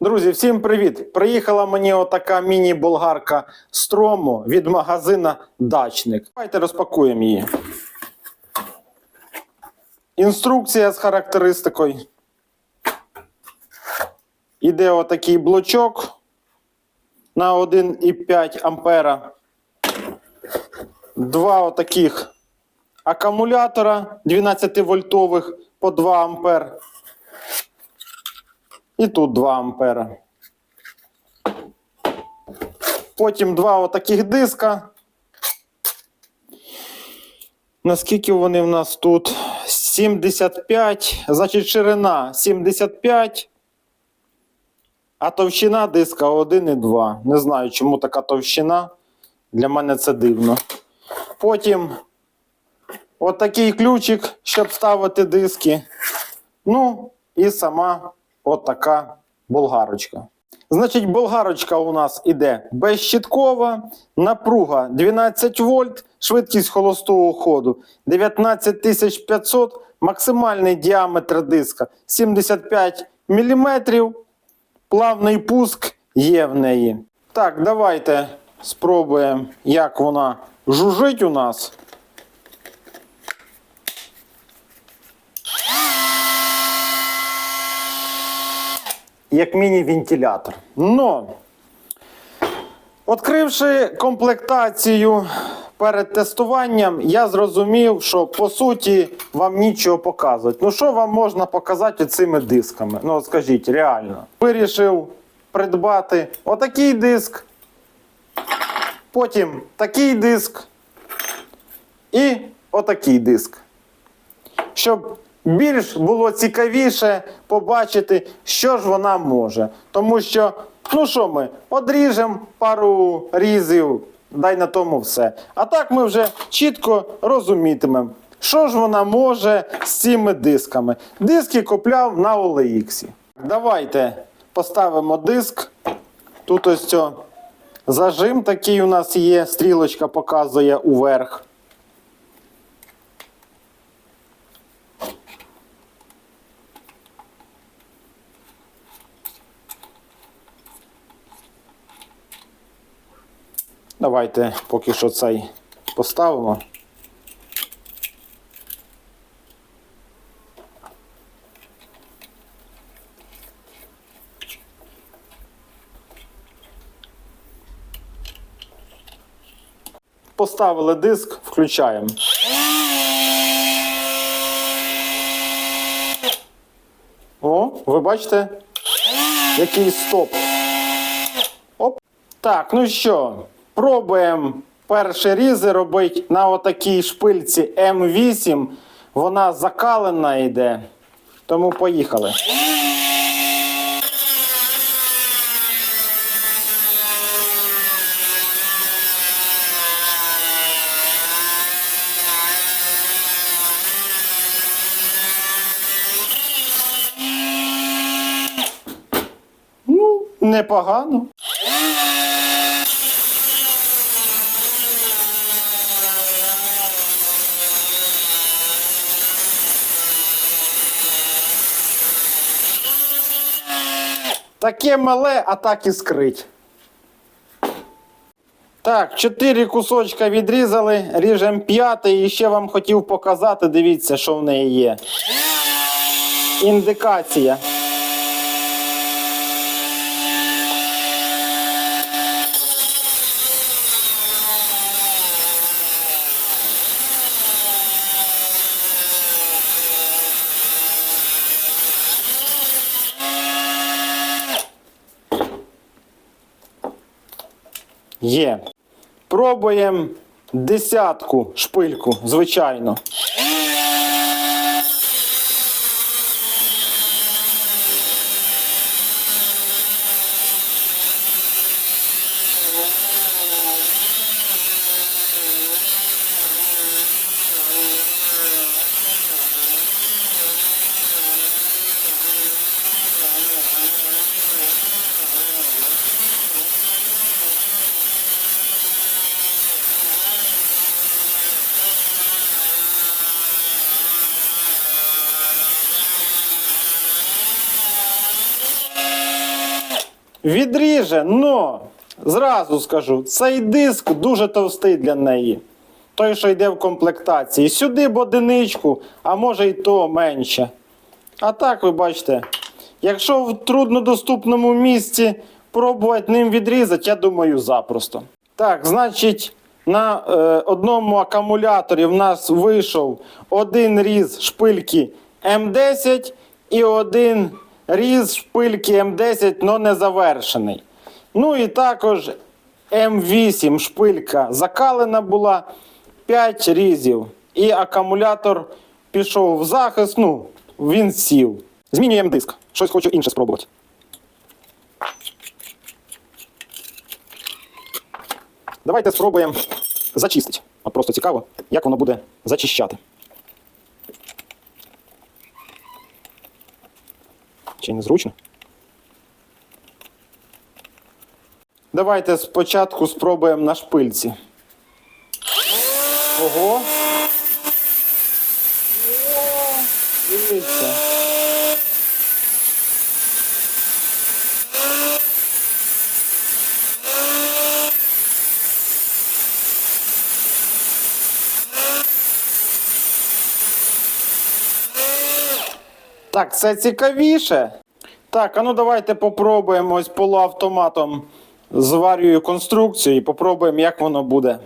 Друзі, всім привіт! Приїхала мені отака міні-болгарка строму від магазина Дачник. Давайте розпакуємо її. Інструкція з характеристикою. Іде отакий блочок на 1,5 ампера. Два отаких акумулятора 12 вольтових по 2 ампер. І тут 2 ампера. Потім два отаких диска. Наскільки вони в нас тут? 75, значить ширина 75, а товщина диска 1,2. Не знаю, чому така товщина. Для мене це дивно. Потім отакий ключик, щоб ставити диски. Ну, і сама отака болгарочка. Значить, болгарочка у нас іде безщиткова, напруга 12 вольт, швидкість холостого ходу 19500, максимальний діаметр диска 75 мм, плавний пуск є в неї. Так, давайте спробуємо, як вона жужить у нас. Як міні-вентилятор. Но, відкривши комплектацію перед тестуванням, я зрозумів, що по суті вам нічого показувати. Ну, що вам можна показати цими дисками? Ну, скажіть, реально. Вирішив придбати отакий диск, потім такий диск і отакий диск. Щоб більш було цікавіше побачити, що ж вона може. Тому що, ну що ми, одріжемо пару різів, дай на тому все. А так ми вже чітко розумітимемо, що ж вона може з цими дисками. Диски купляв на OLX. Давайте поставимо диск. Тут ось цьо зажим такий у нас є, стрілочка показує уверх. Давайте поки що цей поставимо. Поставили диск, включаємо. О, ви бачите? Який стоп. Оп. Так, ну що, пробуємо перші різи робити на отакій шпильці М8. Вона закалена йде. Тому поїхали. Ну, непогано. Таке мале, а так і скрить. Так, чотири кусочка відрізали, ріжемо п'ятий і ще вам хотів показати, дивіться, що в неї є. Індикація. Є. Пробуємо десятку шпильку, звичайно. Відріже, но зразу скажу, цей диск дуже товстий для неї. Той, що йде в комплектації. Сюди б одиничку, а може й то менше. А так, ви бачите, якщо в труднодоступному місці пробувати ним відрізати, я думаю, запросто. Так, значить, на е, одному акумуляторі в нас вийшов один різ шпильки М10 і один різ шпильки М10, но не завершений. Ну і також М8 шпилька закалена була 5 різів. І акумулятор пішов в захист, ну, він сів. Змінюємо диск. Щось хочу інше спробувати. Давайте спробуємо зачистити. От просто цікаво, як воно буде зачищати. Чи незручно? Давайте спочатку спробуємо на шпильці. Ого. Дивіться. Так, це цікавіше. Так, а ну давайте попробуємо ось полуавтоматом зварюю конструкцію і попробуємо, як воно буде.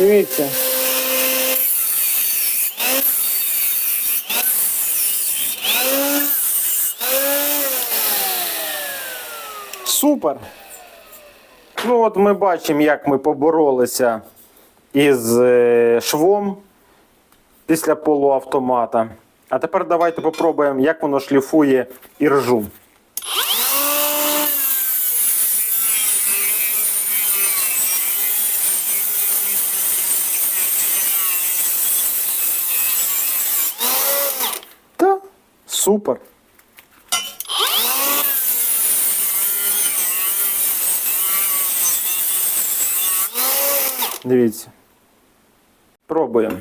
Дивіться. Супер. Ну, от ми бачимо, як ми поборолися із е, швом після полуавтомата. А тепер давайте попробуємо, як воно шліфує іржу. Супер. Дивіться. Пробуємо.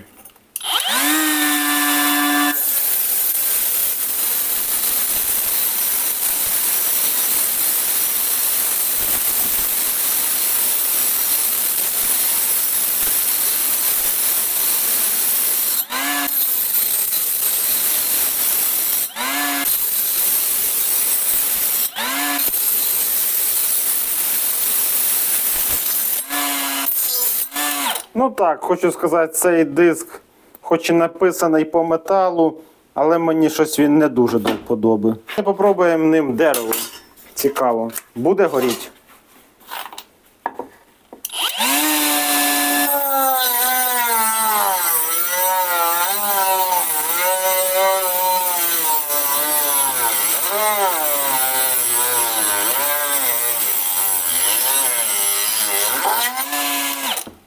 Ну так, хочу сказати, цей диск, хоч і написаний по металу, але мені щось він не дуже до вподоби. Попробуємо ним дерево. Цікаво. Буде горіти?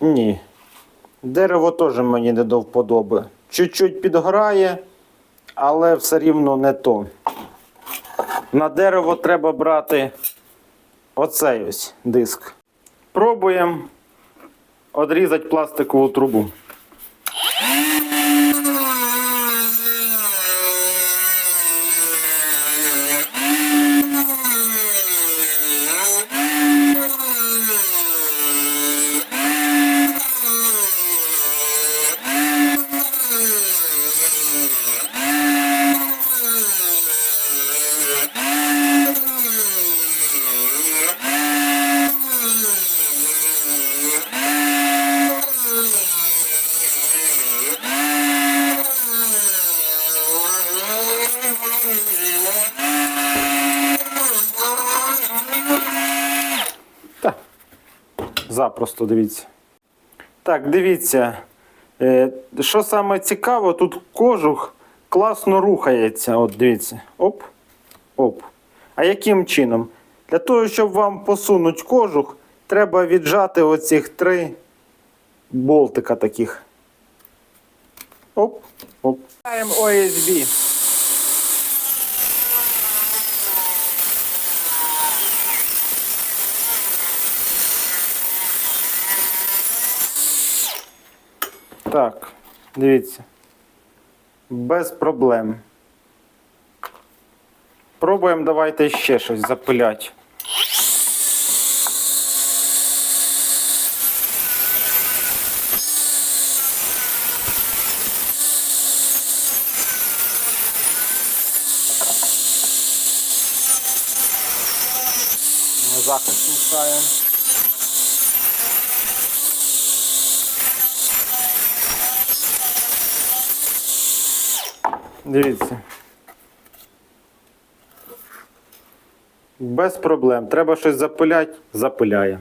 Ні. Дерево теж мені не до вподоби. Чуть-чуть підгорає, але все рівно не то. На дерево треба брати оцей ось диск. Пробуємо одрізати пластикову трубу. Запросто дивіться. Так, дивіться. Е, що саме цікаво, тут кожух класно рухається. От дивіться. Оп. Оп. А яким чином? Для того, щоб вам посунути кожух, треба віджати оцих три болтика таких. Оп, оп. Ставимо OSB. Так, дивіться. Без проблем. Пробуємо давайте ще щось запиляти. На захист мішаємо. Дивіться. Без проблем. Треба щось запиляти, запиляє.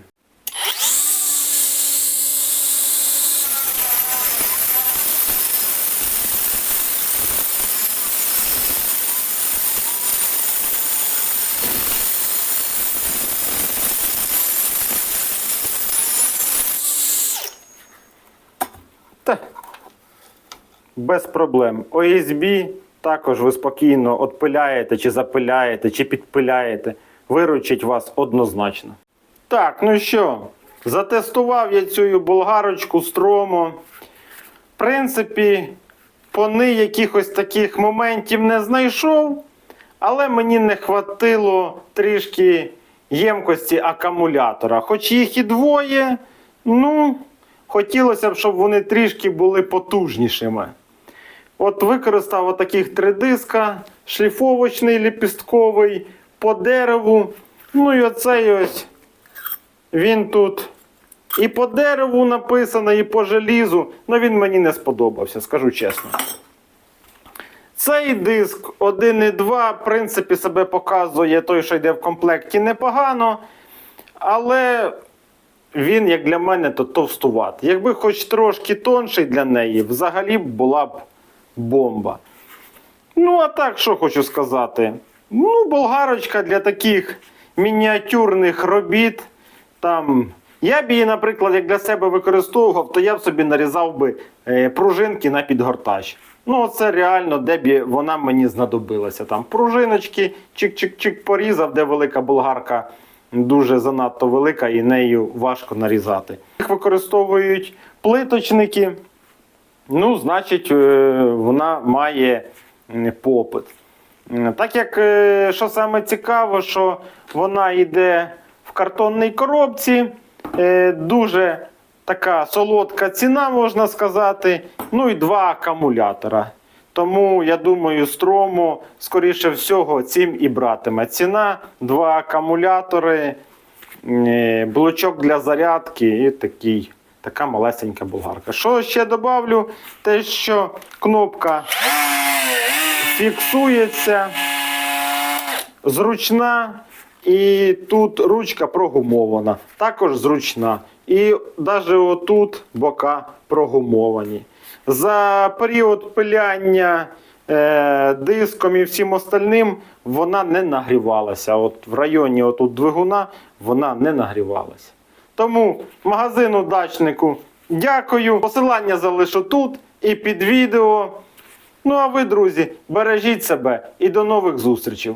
Без проблем. OSB також ви спокійно отпиляєте, чи запиляєте, чи підпиляєте. Виручить вас однозначно. Так, ну що, затестував я цю болгарочку стромо. В принципі, по ній якихось таких моментів не знайшов, але мені не хватило трішки ємкості акумулятора. Хоч їх і двоє, ну, хотілося б, щоб вони трішки були потужнішими. От використав отаких три диска, шліфовочний ліпістковий по дереву. Ну і оцей ось він тут і по дереву написано, і по желізу. Ну він мені не сподобався, скажу чесно. Цей диск 1,2, в принципі, себе показує той, що йде в комплекті непогано. Але він, як для мене, то товстуватий. Якби хоч трошки тонший для неї, взагалі була б бомба. Ну, а так, що хочу сказати. Ну, болгарочка для таких мініатюрних робіт. Там, я б її, наприклад, як для себе використовував, то я б собі нарізав би е, пружинки на підгортач. Ну, це реально, де б вона мені знадобилася. Там пружиночки, чик-чик-чик порізав, де велика болгарка дуже занадто велика і нею важко нарізати. Їх використовують плиточники. Ну, значить, е, вона має попит. Так як, е, що саме цікаво, що вона йде в картонній коробці, е, дуже така солодка ціна, можна сказати. Ну і два акумулятора. Тому я думаю, строму, скоріше всього, цим і братиме. Ціна, два акумулятори, блочок для зарядки і такий, така малесенька болгарка. Що ще добавлю? Те, що кнопка фіксується, зручна, і тут ручка прогумована. Також зручна. І навіть отут бока прогумовані. За період пиляння е, диском і всім остальним вона не нагрівалася. От в районі отут двигуна вона не нагрівалася. Тому магазину дачнику дякую. Посилання залишу тут і під відео. Ну а ви, друзі, бережіть себе і до нових зустрічей.